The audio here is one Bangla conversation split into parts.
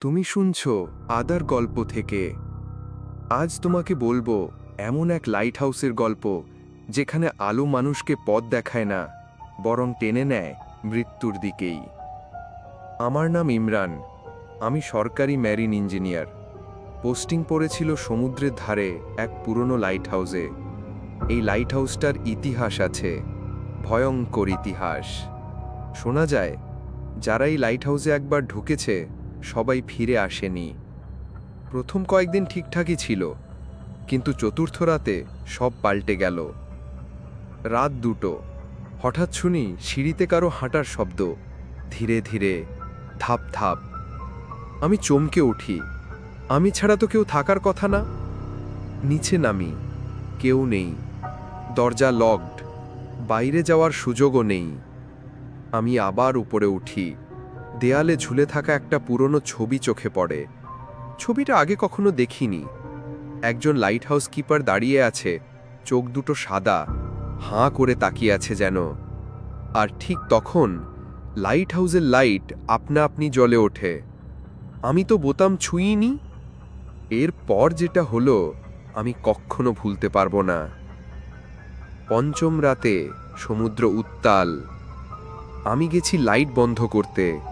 তুমি শুনছ আদার গল্প থেকে। আজ তোমাকে বলব, এমন এক লাইট হাউসের গল্প, যেখানে আলো মানুষকে পথ দেখায় না, বরং টেনে নেয় মৃত্যুর দিকেই। আমার নাম ইমরান, আমি সরকারি ম্যারিন ইঞ্জিনিয়ার পোস্টিং পড়েছিল সমুদ্রের ধারে এক পুরনো লাইট হাউসে এই লাইট হাউসটার ইতিহাস আছে, ভয়ঙ্কর ইতিহাস। শোনা যায়, যারা এই লাইট হাউসে একবার ঢুকেছে সবাই ফিরে আসেনি। প্রথম কয়েকদিন ঠিকঠাকই ছিল, কিন্তু চতুর্থ রাতে সব পাল্টে গেল। রাত দুটো, হঠাৎ শুনি সিঁড়িতে কারও হাঁটার শব্দ, ধীরে ধীরে, ধাপ ধাপ। আমি চমকে উঠি, আমি ছাড়া তো কেউ থাকার কথা না। নিচে নামি, কেউ নেই, দরজা লকড বাইরে যাওয়ার সুযোগও নেই। আমি আবার উপরে উঠি। দেয়ালে ঝুলে থাকা একটা পুরনো ছবি চোখে পড়ে। ছবিটা আগে কখনো দেখিনি। একজন লাইট হাউস কিপার দাঁড়িয়ে আছে, চোখ দুটো সাদা, হাঁ করে তাকিয়ে আছে যেন। আর ঠিক তখন লাইট হাউসের লাইট আপনা আপনি জ্বলে ওঠে। আমি তো বোতাম ছুঁইনি। এরপর যেটা হলো, আমি কখনো ভুলতে পারব না। পঞ্চম রাতে সমুদ্র উত্তাল। আমি গেছি লাইট বন্ধ করতে।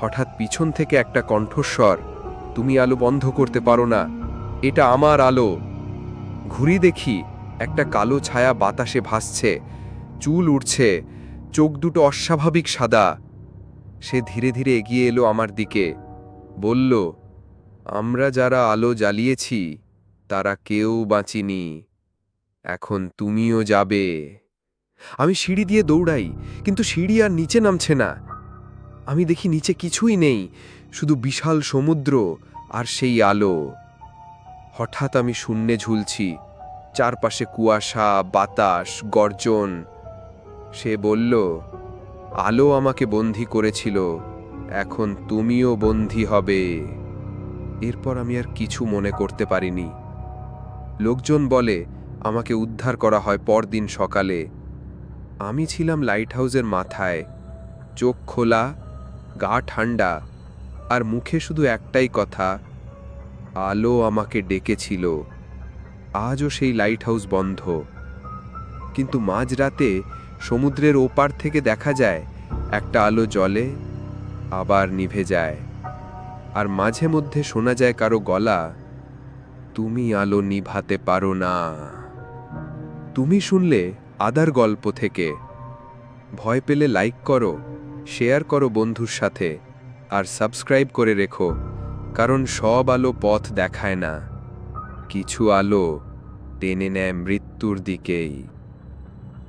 হঠাৎ পিছন থেকে একটা কণ্ঠস্বর, তুমি আলো বন্ধ করতে পারো না, এটা আমার আলো। ঘুরি দেখি একটা কালো ছায়া বাতাসে ভাসছে, চুল উড়ছে, চোখ দুটো অস্বাভাবিক সাদা। সে ধীরে ধীরে এগিয়ে এলো আমার দিকে, বলল, আমরা যারা আলো জ্বালিয়েছি, তারা কেউ বাঁচিনি, এখন তুমিও যাবে। আমি সিঁড়ি দিয়ে দৌড়াই, কিন্তু সিঁড়ি আর নিচে নামছে না। আমি দেখি নিচে কিছুই নেই, শুধু বিশাল সমুদ্র আর সেই আলো। হঠাৎ আমি শূন্যে ঝুলছি, চারপাশে কুয়াশা, বাতাস, গর্জন। সে বলল, আলো আমাকে বন্দি করেছিল, এখন তুমিও বন্দি হবে। এরপর আমি আর কিছু মনে করতে পারিনি। লোকজন বলে, আমাকে উদ্ধার করা হয় পরদিন সকালে। আমি ছিলাম লাইট হাউসের মাথায়, চোখ খোলা গা ঠান্ডা আর মুখে শুধু একটাই কথা, আলো আমাকে ডেকেছিল। আজও সেই লাইট হাউস বন্ধ। কিন্তু মাঝরাতে সমুদ্রের ওপার থেকে দেখা যায়, একটা আলো জ্বলে, আবার নিভে যায়। আর মাঝে মধ্যে শোনা যায় কারও গলা, তুমি আলো নিভাতে পারো না। তুমি শুনলে আদার গল্প থেকে। ভয় পেলে লাইক করো। শেয়ার করো বন্ধুর সাথে আর সাবস্ক্রাইব করে রেখো, কারণ সব আলো পথ দেখায় না। কিছু আলো টেনে নেয় মৃত্যুর দিকেই।